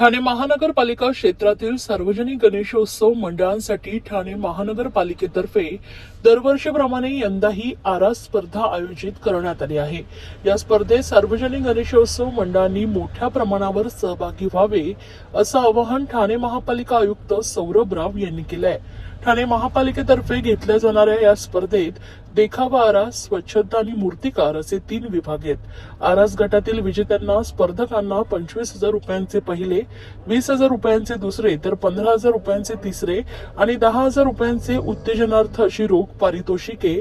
ठाणे महानगरपालिका क्षेत्रातील सार्वजनिक गणेशोत्सव मंडळांसाठी ठाणे महानगरपालिकेतर्फे दरवर्षीप्रमाणे यंदाही आरास स्पर्धा आयोजित करण्यात आली आहे. या स्पर्धेत सार्वजनिक गणेशोत्सव मंडळांनी मोठ्या प्रमाणावर सहभागी व्हावे असं आवाहन ठाणे महापालिका आयुक्त सौरभ राव यांनी केलं आहे ठाणे महापालिकेतर्फे घेतल्या जाणाऱ्या या स्पर्धेत देखावा आरास स्वच्छता आणि मूर्तिकार असे तीन विभाग आहेत. आरास गटातील विजेत्यांना स्पर्धकांना पंचवीस हजार रुपयांचे पहिले वीस हजार रुपयांचे दुसरे तर पंधरा हजार रुपयांचे तिसरे आणि दहा हजार रुपयांचे उत्तेजनार्थ अशी रोख पारितोषिके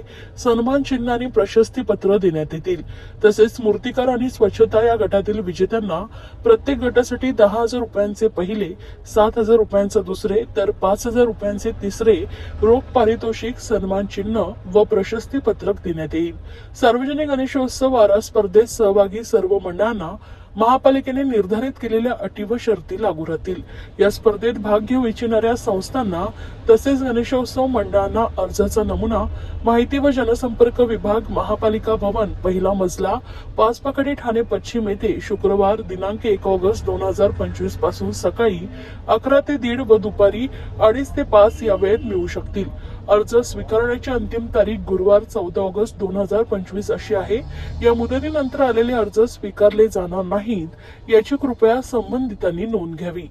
सन्मान चिन्ह आणि प्रशस्ती पत्र देण्यात येतील. तसेच मूर्तिकार आणि स्वच्छता या गटातील विजेत्यांना प्रत्येक गटासाठी दहा हजार रुपयांचे पहिले सात हजार रुपयांचे दुसरे तर पाच हजार रुपयांचे तिसरे रोख पारितोषिक सन्मान चिन्ह व प्रशस्ती पत्रक देण्यात येईल. सार्वजनिक गणेशोत्सव आरा स्पर्धेत सहभागी सर्व मंडळांना महापालिकेने निर्धारित केलेल्या अटी व शर्ती लागू राहतील. या स्पर्धेत भाग घेऊ इच्छिणाऱ्या संस्थांना तसेच गणेशोत्सव मंडळांना अर्जाचा नमुना माहिती व जनसंपर्क विभाग महापालिका भवन पहिला मजला पाचपाकडे ठाणे पश्चिम येथे शुक्रवार दिनांक एक ऑगस्ट दोन हजार पंचवीसपासून सकाळी अकरा ते दीड व दुपारी अडीच ते पाच या वेळेत मिळू शकतील. अर्ज स्वीकारण्याची अंतिम तारीख गुरुवार चौदा ऑगस्ट दोन हजार पंचवीस अशी आहे. या मुदतीनंतर आलेले अर्ज स्वीकारले जाणार नाही नाहीत याची कृपया संबंधितांनी नोंद घ्यावी.